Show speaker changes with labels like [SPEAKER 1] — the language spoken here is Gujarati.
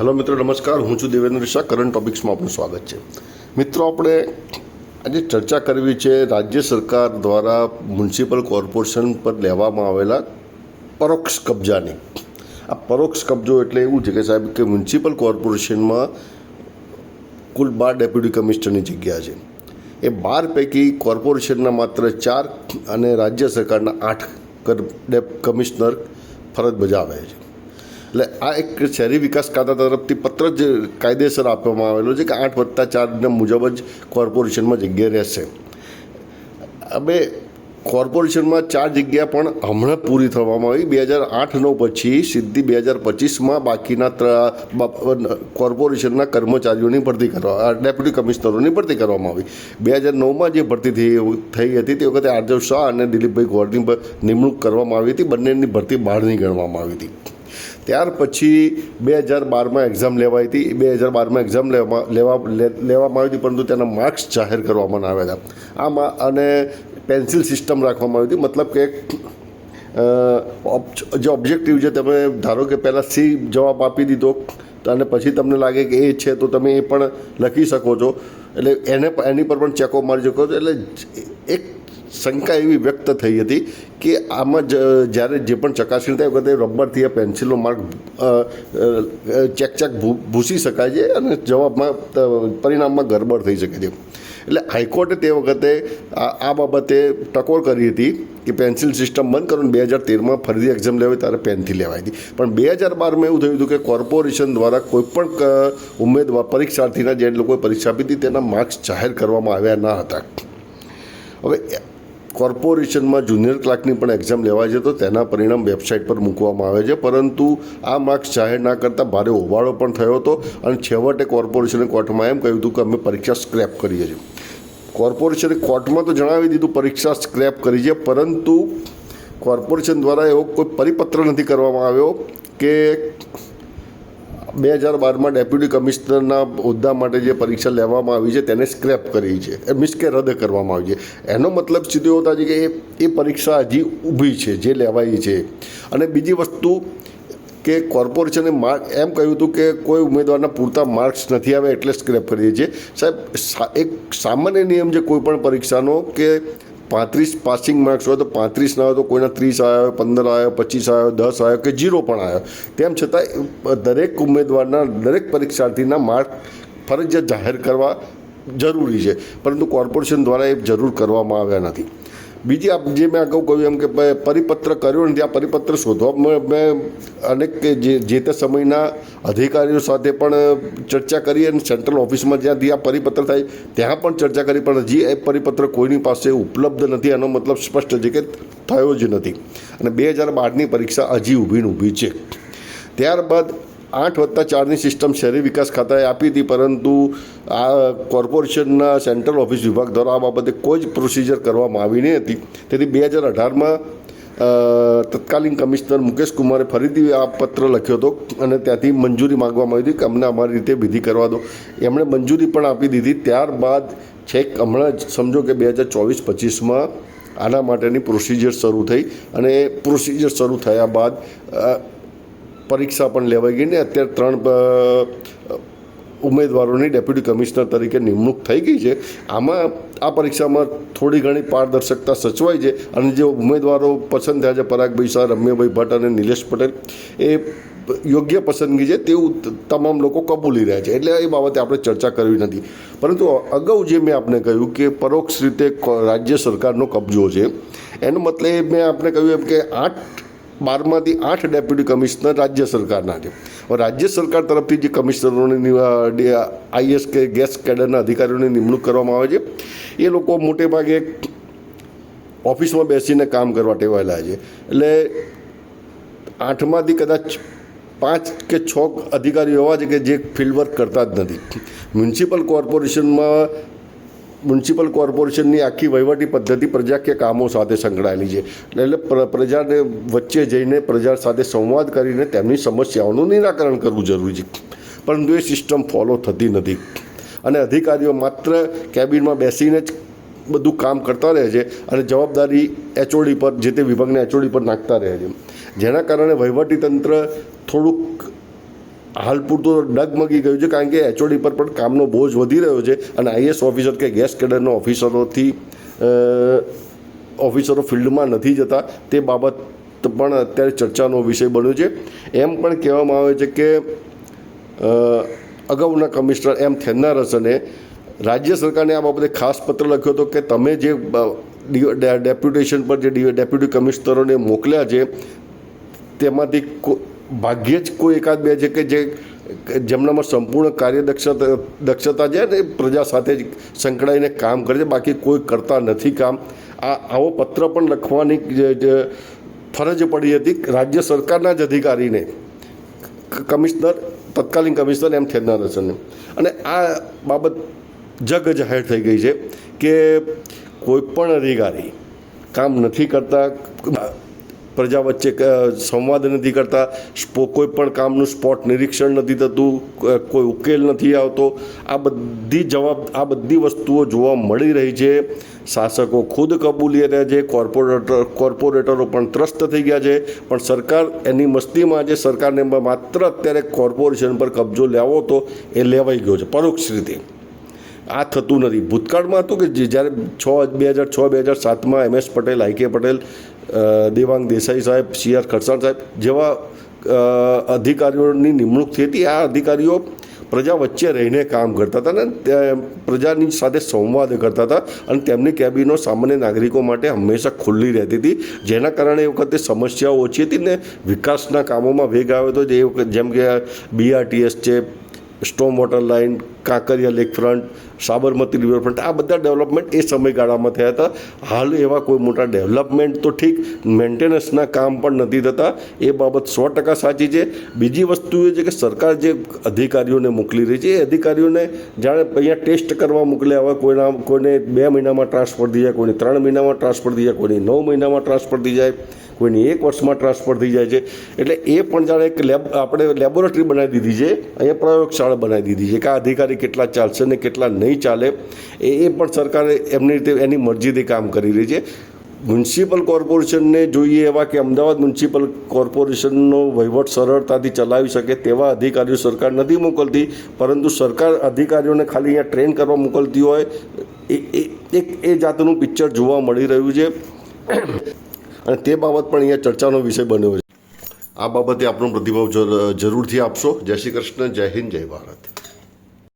[SPEAKER 1] હેલો મિત્રો, નમસ્કાર. હું છું દેવેન્દ્ર શાહ. કરંટ ટોપિક્સમાં આપનું સ્વાગત છે. મિત્રો, આપણે આજે ચર્ચા કરવી છે રાજ્ય સરકાર દ્વારા મ્યુનિસિપલ કોર્પોરેશન પર લેવામાં આવેલા પરોક્ષ કબજાની. આ પરોક્ષ કબજો એટલે એવું છે કે સાહેબ, કે મ્યુનિસિપલ કોર્પોરેશનમાં કુલ બાર ડેપ્યુટી કમિશનરની જગ્યા છે. એ બાર પૈકી કોર્પોરેશનના માત્ર ચાર અને રાજ્ય સરકારના આઠ કમિશનર ફરજ બજાવે છે. એટલે આ એક શહેરી વિકાસ ખાતા તરફથી પત્ર જ કાયદેસર આપવામાં આવેલો છે કે આઠ વત્તા ચારના મુજબ જ કોર્પોરેશનમાં જગ્યા રહેશે. હવે કોર્પોરેશનમાં ચાર જગ્યા પણ હમણાં પૂરી થવામાં આવી. બે હજાર આઠ નવ પછી સીધી બે હજાર પચીસમાં બાકીના કોર્પોરેશનના કર્મચારીઓની ભરતી કરવા ડેપ્યુટી કમિશનરોની ભરતી કરવામાં આવી. બે હજાર નવમાં જે ભરતી થઈ થઈ હતી તે વખતે આરજવ શાહ અને દિલીપભાઈ ગોરની નિમણૂક કરવામાં આવી હતી. બંનેની ભરતી બહારની ગણવામાં આવી હતી. ત્યાર પછી બે હજાર બારમાં એક્ઝામ લેવાઈ હતી. બે હજાર બારમાં એક્ઝામ લેવા લેવા લેવામાં આવી હતી, પરંતુ તેના માર્ક્સ જાહેર કરવામાં આવ્યા હતા. આમાં અને પેન્સિલ સિસ્ટમ રાખવામાં આવી હતી. મતલબ કે જે ઓબ્જેક્ટિવ છે, તમે ધારો કે પહેલાં સી જવાબ આપી દીધો અને પછી તમને લાગે કે એ છે, તો તમે એ પણ લખી શકો છો. એટલે એને, એની પર પણ ચેકો મારી શકો છો. એટલે એક શંકા એવી વ્યક્ત થઈ હતી કે આમાં જ, જ્યારે જે પણ ચકાસણી થાય વખતે રબરથી આ પેન્સિલનો માર્ક ચેક ચેક ભૂ- ભૂસી શકાય છે અને જવાબમાં પરિણામમાં ગરબડ થઈ શકે છે. એટલે હાઈકોર્ટે તે વખતે આ બાબતે ટકોર કરી હતી કે પેન્સિલ સિસ્ટમ બંધ કરો બે હજાર તેરમાં ફરીથી એક્ઝામ લેવાય ત્યારે પેનથી લેવાય હતી. પણ બે હજાર બારમાં એવું થયું હતું કે કોર્પોરેશન દ્વારા કોઈપણ ઉમેદવાર, પરીક્ષાર્થીના જે લોકોએ પરીક્ષા આપી હતી તેના માર્ક્સ જાહેર કરવામાં આવ્યા ન હતા. હવે કોર્પોરેશનમાં જુનિયર ક્લાર્કની પણ એક્ઝામ લેવાય છે તો તેના પરિણામ વેબસાઇટ પર મૂકવામાં આવે છે. પરંતુ આ માર્ક્સ જાહેર ના કરતાં ભારે હોબાળો પણ થયો હતો અને છેવટે કોર્પોરેશને કોર્ટમાં એમ કહ્યું હતું કે અમે પરીક્ષા સ્ક્રેપ કરીએ છીએ. કોર્પોરેશને કોર્ટમાં તો જણાવી દીધું પરીક્ષા સ્ક્રેપ કરી છે, પરંતુ કોર્પોરેશન દ્વારા એવો કોઈ પરિપત્ર નથી કરવામાં આવ્યો કે બે હજાર બારમાં ડેપ્યુટી કમિશનરના હોદ્દા માટે જે પરીક્ષા લેવામાં આવી છે, તેને સ્ક્રેપ કરી છે. મીન્સ કે રદ કરવામાં આવી છે. એનો મતલબ સીધો થાય છે કે એ પરીક્ષા હજી ઊભી છે, જે લેવાઈ છે. અને બીજી વસ્તુ કે કોર્પોરેશને માર્ક એમ કહ્યું હતું કે કોઈ ઉમેદવારના પૂરતા માર્ક્સ નથી આવે એટલે સ્ક્રેપ કરીએ છીએ સાહેબ એક સામાન્ય નિયમ છે કોઈ પણ પરીક્ષાનો કે પાંત્રીસ પાસિંગ માર્ક્સ હોય તો પાંત્રીસ ના હોય તો કોઈના ત્રીસ આવ્યો પંદર આવ્યો પચીસ આવ્યો દસ આવ્યો કે જીરો પણ આવ્યો તેમ છતાં દરેક ઉમેદવારના, દરેક પરીક્ષાર્થીના માર્ક ફરજિયાત જાહેર કરવા જરૂરી છે. પરંતુ કોર્પોરેશન દ્વારા એ જરૂર કરવામાં આવ્યા નથી. બીજી આપ જે મેં અગાઉ કહ્યું એમ કે પરિપત્ર કર્યો નથી આ પરિપત્ર શોધવામાં મેં અનેક જે જે તે સમયના અધિકારીઓ સાથે પણ ચર્ચા કરી અને સેન્ટ્રલ ઓફિસમાં જ્યાંથી આ પરિપત્ર થાય ત્યાં પણ ચર્ચા કરી, પણ હજી એ પરિપત્ર કોઈની પાસે ઉપલબ્ધ નથી. એનો મતલબ સ્પષ્ટ છે કે થયો જ નથી. અને બે હજાર બારની પરીક્ષા હજી ઊભી ઊભી છે. ત્યારબાદ આઠ વત્તા ચારની સિસ્ટમ શહેરી વિકાસ ખાતાએ આપી હતી, પરંતુ આ કોર્પોરેશનના સેન્ટ્રલ ઓફિસ વિભાગ દ્વારા આ બાબતે કોઈ જ પ્રોસિજર કરવામાં આવી નહીં હતી. તેથી બે હજાર અઢારમાં તત્કાલીન કમિશનર મુકેશ કુમારે ફરીથી આ પત્ર લખ્યો હતો અને ત્યાંથી મંજૂરી માગવામાં આવી હતી કે અમને અમારી રીતે વિધિ કરવા દો. એમણે મંજૂરી પણ આપી દીધી. ત્યારબાદ છેક હમણાં જ સમજો કે બે હજાર ચોવીસ પચીસમાં આના માટેની પ્રોસિજર શરૂ થઈ અને એ પ્રોસિજર શરૂ થયા બાદ પરીક્ષા પણ લેવાઈ ગઈ ને અત્યારે ત્રણ ઉમેદવારોની ડેપ્યુટી કમિશનર તરીકે નિમણૂક થઈ ગઈ છે. આમાં આ પરીક્ષામાં થોડી ઘણી પારદર્શકતા સચવાઈ છે અને જે ઉમેદવારો પસંદ થયા છે પરાગભાઈ શાહ રમ્યભાઈ ભટ્ટ અને નિલેશ પટેલ, એ યોગ્ય પસંદગી છે તેવું તમામ લોકો કબૂલી રહ્યા છે. એટલે એ બાબતે આપણે ચર્ચા કરવી નથી. પરંતુ અગાઉ જે મેં આપને કહ્યું કે પરોક્ષ રીતે રાજ્ય સરકારનો કબજો છે, એનો મતલબ મેં આપણે કહ્યું એમ કે આઠ બારમાંથી આઠ ડેપ્યુટી કમિશનર રાજ્ય સરકારના છે. રાજ્ય સરકાર તરફથી જે કમિશનરોની આઈએસ કે, ગેસ કેડરના અધિકારીઓની નિમણૂક કરવામાં આવે છે, એ લોકો મોટે ભાગે ઓફિસમાં બેસીને કામ કરવા ટેવાયેલા છે. એટલે આઠમાંથી કદાચ પાંચ કે છ અધિકારીઓ એવા છે કે જે ફિલ્ડ વર્ક કરતા જ નથી. મ્યુનિસિપલ કોર્પોરેશનમાં મ્યુનિસિપલ કોર્પોરેશનની આખી વહીવટી પદ્ધતિ પ્રજાકીય કામો સાથે સંકળાયેલી છે. એટલે પ્ર- પ્રજાને વચ્ચે જઈને પ્રજા સાથે સંવાદ કરીને તેમની સમસ્યાઓનું નિરાકરણ કરવું જરૂરી છે. પરંતુ એ સિસ્ટમ ફોલો થતી નથી. અને અધિકારીઓ માત્ર કેબિનમાં બેસીને જ બધું કામ કરતા રહે છે અને જવાબદારી એચઓડી પર, જે તે વિભાગના એચઓડી પર નાખતા રહે છે. જેના કારણે વહીવટીતંત્ર થોડુંક હાલ પૂરતું ડગમગી ગયું છે, કારણ કે એચઓડી પર પણ કામનો બોજ વધી રહ્યો છે અને આઈએસ ઓફિસર કે ગેસ કેડરના ઓફિસરોથી ઓફિસરો ફિલ્ડમાં નથી જતા. તે બાબત પણ અત્યારે ચર્ચાનો વિષય બન્યો છે. એમ પણ કહેવામાં આવે છે કે અગાઉના કમિશનર એમ થેન્નારસને રાજ્ય સરકારને આ બાબતે ખાસ પત્ર લખ્યો હતો કે તમે જે ડેપ્યુટેશન પર જે ડેપ્યુટી કમિશનરોને મોકલ્યા છે, તેમાંથી ભાગ્યે જ કોઈ એકાદ બે છે કે જે જેમનામાં સંપૂર્ણ કાર્યદક્ષતા દક્ષતા છે ને પ્રજા સાથે જ સંકળાઈને કામ કરે છે. બાકી કોઈ કરતા નથી કામ. આ આવો પત્ર પણ લખવાની ફરજ પડી હતી રાજ્ય સરકારના જ અધિકારીને. કમિશનર, તત્કાલીન કમિશનર એમ થેન્નારસને અને આ બાબત જગ જાહેર થઈ ગઈ છે કે કોઈ પણ અધિકારી કામ નથી કરતા. પ્રજા વચ્ચે સંવાદ નથી કરતા કોઈ પણ કામનું સ્પોટ નિરીક્ષણ નથી થતું કોઈ ઉકેલ નથી આવતો. આ બધી જવાબ, આ બધી વસ્તુઓ જોવા મળી રહી છે. શાસકો ખુદ કબૂલી રહ્યા છે, કોર્પોરેટર, કોર્પોરેટરો પણ ત્રસ્ત થઈ ગયા છે. પણ સરકાર એની મસ્તીમાં જે સરકારને માત્ર અત્યારે કોર્પોરેશન પર કબજો લેવો હતો એ લેવાઈ ગયો છે, પરોક્ષ રીતે. આ થતું નથી. ભૂતકાળમાં હતું કે જ્યારે છ બે હજાર છ, બે હજાર સાતમાં એમ એસ પટેલ, આઈ કે પટેલ દેવાંગ દેસાઈ સાહેબ, સી આર ખરસાણ સાહેબ જેવા અધિકારીઓની નિમણૂક થઈ હતી. આ અધિકારીઓ પ્રજા વચ્ચે રહીને કામ કરતા હતા ને પ્રજાની સાથે સંવાદ કરતા હતા અને તેમની કેબિનો સામાન્ય નાગરિકો માટે હંમેશા ખુલ્લી રહેતી હતી. જેના કારણે એ વખતે સમસ્યાઓ ઓછી હતી ને વિકાસના કામોમાં વેગ આવ્યો હતો જે જેમ કે બીઆરટીએસ છે storm water line, Kankaria lake front Sabarmati riverfront, આ બધા ડેવલપમેન્ટ એ સમયગાળામાં થયા હતા. હાલ એવા કોઈ મોટા ડેવલપમેન્ટ તો ઠીક, મેન્ટેનન્સના કામ પણ નથી થતા. એ બાબત સો ટકા સાચી છે. બીજી વસ્તુ એ છે કે સરકાર જે અધિકારીઓને મોકલી રહી છે, એ અધિકારીઓને જાણે અહીંયા ટેસ્ટ કરવા મોકલ્યા હોય કોઈના, કોઈને બે મહિનામાં ટ્રાન્સફર થઈ જાય કોઈને ત્રણ મહિનામાં ટ્રાન્સફર થઈ જાય કોઈને નવ મહિનામાં ટ્રાન્સફર થઈ જાય કોઈની એક વર્ષમાં ટ્રાન્સફર થઈ જાય છે. એટલે એ પણ જાણે એક લેબ, આપણે લેબોરેટરી બનાવી દીધી છે. અહીંયા પ્રયોગશાળા બનાવી દીધી છે કે આ અધિકારી કેટલા ચાલશે ને કેટલા નહીં ચાલે. એ એ પણ સરકારે એમની રીતે એની મરજીથી કામ કરી રહી છે. મ્યુનિસિપલ કોર્પોરેશનને જોઈએ એવા કે અમદાવાદ મ્યુનિસિપલ કોર્પોરેશનનો વહીવટ સરળતાથી ચલાવી શકે તેવા અધિકારીઓ સરકાર નથી મોકલતી, પરંતુ સરકાર અધિકારીઓને ખાલી અહીંયા ટ્રેન કરવા મોકલતી હોય, એ એક, એ જાતનું પિક્ચર જોવા મળી રહ્યું છે. અને તે બાબત પણ અહીંયા ચર્ચાનો વિષય બન્યો છે. આ બાબતે આપણો પ્રતિભાવ જરૂરથી આપશો. જય શ્રી કૃષ્ણ, જય હિન્દ, જય ભારત.